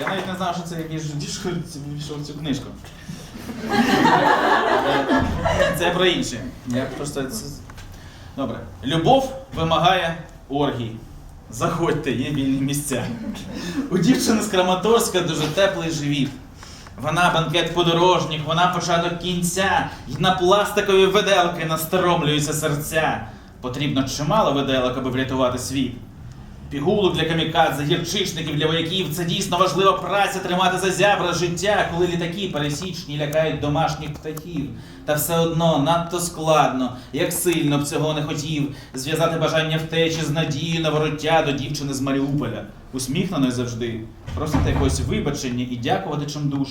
Я навіть не знав, що це якийсь дішко пішов цю книжку. Це про інше. Я просто. Добре. Любов вимагає оргій. Заходьте, є вільні місця. У дівчини з Краматорська дуже теплий живіт. Вона банкет подорожніх, вона початок кінця, й на пластикові виделки настромлюються серця. Потрібно чимало виделок, аби врятувати світ. Пігулок для камікадзе, гірчичників для вояків це дійсно важлива праця тримати за зябра життя, коли літаки пересічні лякають домашніх птахів. Та все одно надто складно, як сильно б цього не хотів, зв'язати бажання втечі з надією на вороття до дівчини з Маріуполя, усміхненої завжди, просити якогось вибачення і дякувати чимдуж.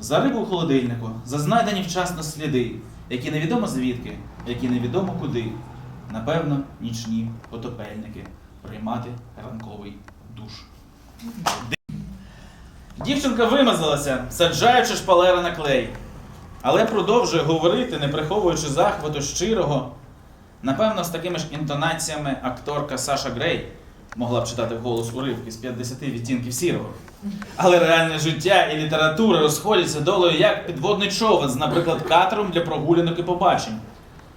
За рибу в холодильнику, за знайдені вчасно сліди, які невідомо звідки, які невідомо куди. Напевно, нічні потопельники приймати ранковий душ. Дівчинка вимазалася, саджаючи шпалери на клей, але продовжує говорити, не приховуючи захвату щирого. Напевно, з такими ж інтонаціями акторка Саша Грей могла б читати вголос уривки з 50 відтінків сірого. Але реальне життя і література розходяться долею як підводний човен з, наприклад, катером для прогулянок і побачень.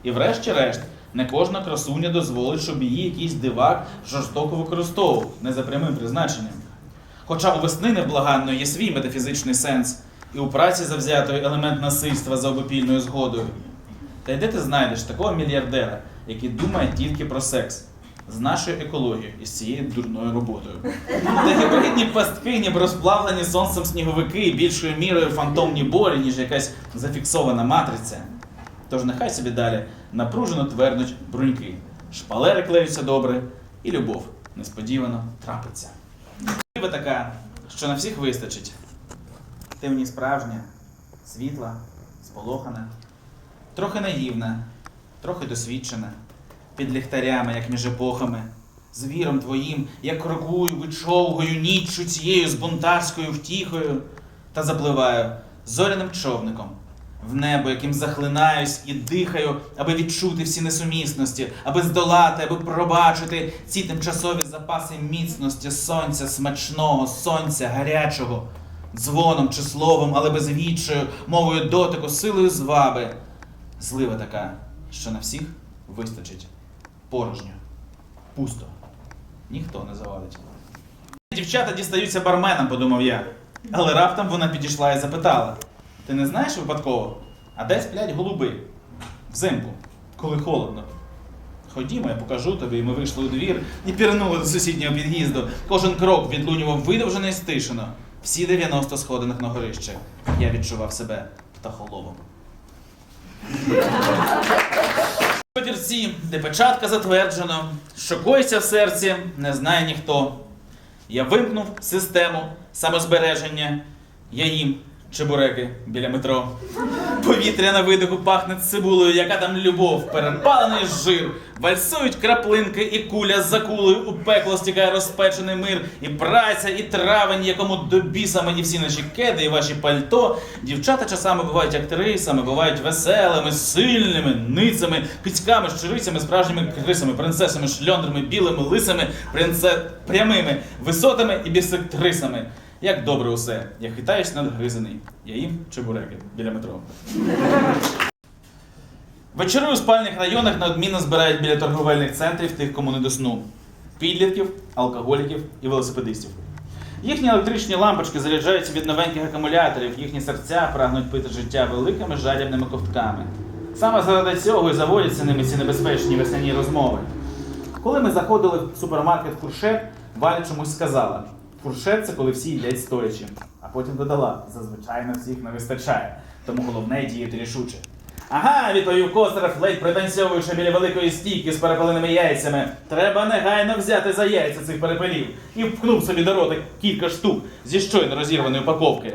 І врешті-решт, не кожна красуня дозволить, щоб її якийсь дивак жорстоко використовував, не за прямим призначенням. Хоча у весни невблаганної є свій метафізичний сенс, і у праці завзятої елемент насильства за обопільною згодою. Та й де ти знайдеш такого мільярдера, який думає тільки про секс з нашою екологією і з цією дурною роботою? Та гібридні пастки, ніби розплавлені сонцем сніговики більшою мірою фантомні борі, ніж якась зафіксована матриця. Тож нехай собі далі напружено твердуть бруньки, шпалери клеються добре, і любов несподівано трапиться. Ви така, що на всіх вистачить. Ти в справжня, світла, сполохана, трохи наївна, трохи досвідчена, під ліхтарями, як між епохами, з віром твоїм, як крокую, вичовгую ніччю цією з бунтарською втіхою, та запливаю зоряним човником в небо, яким захлинаюсь і дихаю, аби відчути всі несумісності, аби здолати, аби пробачити ці тимчасові запаси міцності сонця смачного, сонця гарячого, дзвоном чи словом, але без відчаю, мовою дотику, силою зваби. Злива така, що на всіх вистачить порожньо, пусто. Ніхто не завадить. Дівчата дістаються барменам, подумав я. Але раптом вона підійшла і запитала: Ти не знаєш випадково? А де сплять голуби? Взимку, коли холодно. Ходімо, я покажу тобі, і ми вийшли у двір і пірнули до сусіднього під'їзду. Кожен крок відлунював видовжено і стишено. Всі 90 сходинок на горище. Я відчував себе птахоловом. Петірці, де печатка затверджено, що коїться в серці, не знає ніхто. Я вимкнув систему самозбереження. Я їм чебуреки біля метро. Повітря на видиху пахне цибулею, яка там любов, перепалений жир. Вальсують краплинки і куля за кулею у пекло стікає розпечений мир. І праця, і травень, якому до біса мені всі наші кеди і ваші пальто. Дівчата часами бувають актрисами, бувають веселими, сильними, ницями, кицьками, щирицями, справжніми крисами, принцесами, шльондрами, білими, лисами, принце... прямими, висотами і бісектрисами. Як добре усе, я хитаюсь надгризаний. Я їм чебуреки біля метро. Вечори у спальних районах неодмінно збирають біля торговельних центрів тих, кому не до сну. Підлітків, алкоголіків і велосипедистів. Їхні електричні лампочки заряджаються від новеньких акумуляторів, їхні серця прагнуть пити життя великими жадібними ковтками. Саме заради цього і заводяться ними ці небезпечні весняні розмови. Коли ми заходили в супермаркет фуршет, Валя чомусь сказала: фуршет це коли всі їдять стоячи. А потім додала: зазвичай на всіх не вистачає, тому головне діяти рішуче. Ага, відповів Костеров, ледь пританцьовуючи біля великої стійки з перепаленими яйцями. Треба негайно взяти за яйця цих перепелів і впхнув собі до рота кілька штук зі щойно розірваної упаковки.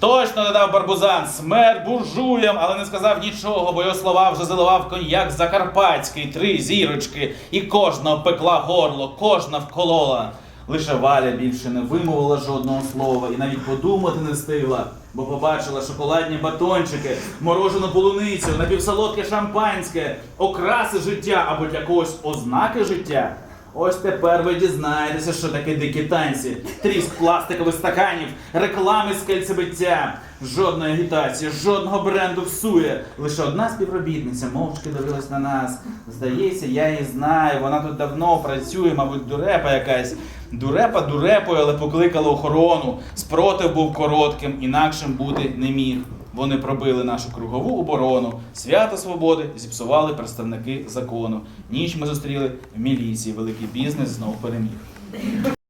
Точно додав Барбузан, смерть буржуям, але не сказав нічого, бо його слова вже заливав коньяк закарпатський, три зірочки, і кожна обпекла горло, кожна вколола. Лише Валя більше не вимовила жодного слова і навіть подумати не встигла, бо побачила шоколадні батончики, морожену полуницю, напівсолодке шампанське, окраси життя або для когось ознаки життя. Ось тепер ви дізнаєтеся, що таке дикі танці. Тріск пластикових стаканів, реклами з кельцебиття. Жодної агітації, жодного бренду всує. Лише одна співробітниця мовчки дивилась на нас. Здається, я її знаю. Вона тут давно працює, мабуть, дурепа якась. Дурепа дурепою, але покликала охорону. Спротив був коротким, інакшим бути не міг. Вони пробили нашу кругову оборону, свято свободи зіпсували представники закону. Ніч ми зустріли в міліції. Великий бізнес знов переміг.